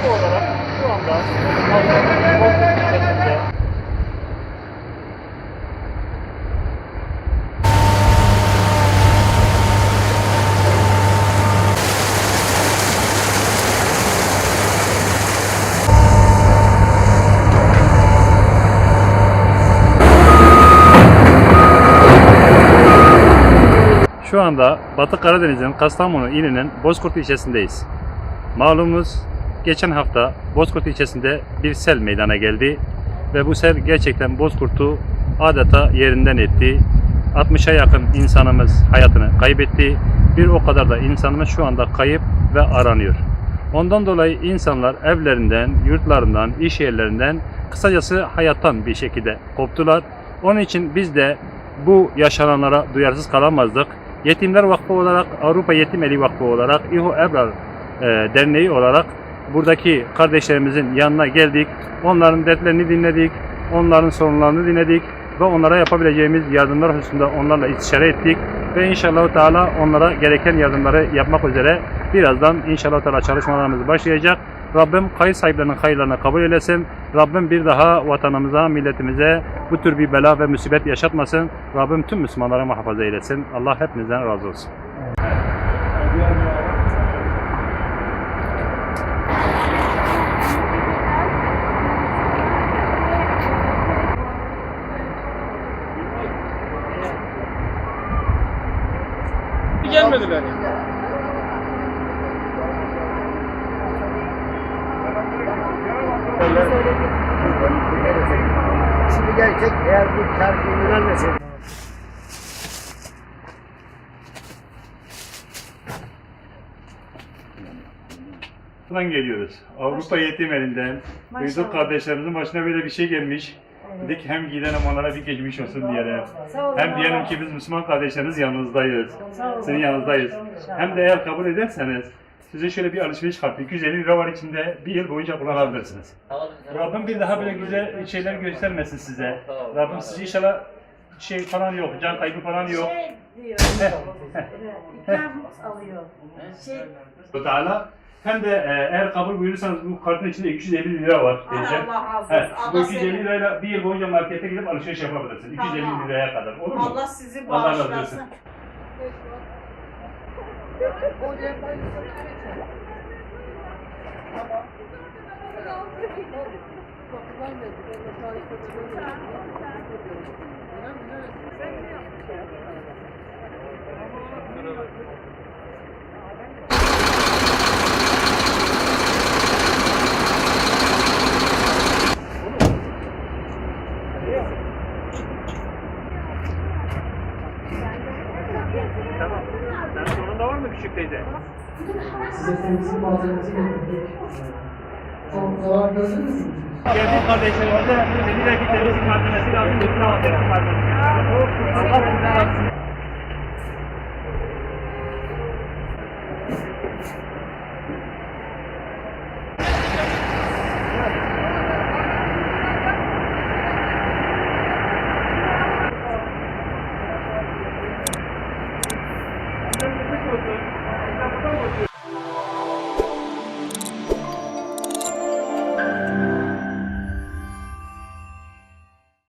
Şu anda Şu anda Batı Karadeniz'in Kastamonu ilinin Bozkurt ilçesindeyiz. Malumunuz geçen hafta Bozkurt ilçesinde bir sel meydana geldi ve bu sel gerçekten Bozkurt'u adeta yerinden etti. 60'a yakın insanımız hayatını kaybetti. Bir o kadar da insanımız şu anda kayıp ve aranıyor. Ondan dolayı insanlar evlerinden, yurtlarından, iş yerlerinden, kısacası hayattan bir şekilde koptular. Onun için biz de bu yaşananlara duyarsız kalamazdık. Yetimler Vakfı olarak, Avrupa Yetim Eli Vakfı olarak, İHO Ebrar e, Derneği olarak buradaki kardeşlerimizin yanına geldik. Onların dertlerini dinledik, onların sorunlarını dinledik ve onlara yapabileceğimiz yardımlar hususunda onlarla istişare ettik ve inşallah Teala onlara gereken yardımları yapmak üzere birazdan inşallah Teala çalışmalarımız başlayacak. Rabbim kayıt sahiplerinin hayırlarını kabul eylesin. Rabbim bir daha vatanımıza, milletimize bu tür bir bela ve musibet yaşatmasın. Rabbim tüm Müslümanları muhafaza eylesin. Allah hepinizden razı olsun. Gelmediler. Şimdi gerçek eğer bu tercih vermeseydi. Buradan geliyoruz. Avrupa Yetim Elinden. Duyduk kardeşlerimizin başına böyle bir şey gelmiş. Dedik hem giden hem onlara bir geçmiş olsun diyelim. Hem diyelim ki biz Müslüman kardeşleriniz yanınızdayız. Sizin yanınızdayız. Hem de eğer kabul ederseniz size şöyle bir alışveriş kartı 250 lira var içinde bir yıl boyunca kullanabilirsiniz. Rabbim bir daha böyle güzel şeyler göstermesin size. Rabbim sizi inşallah şey falan yok, can kaybı falan yok. Şey diyor. İkram alıyor. Şey, Bu Teala hem de e, eğer kabul buyurursanız bu kartın içinde 250 lira var diyeceğim. Allah razı Evet, olsun. bu Allah 250 seni, lirayla bir yıl boyunca markete gidip alışveriş yapabilirsin. 250 Tamam. liraya kadar. Olur mu? Allah sizi Allah razı olsun. bağışlasın. Tamam. Sen sonunda var mı küçük teyze? Size temsil malzemesi getirdik. Çok zarar gördünüz mü? Geldik kardeşlerimize dediler ki temizlik malzemesi lazım. Bütün malzemesi malzemesi. Allah olsun.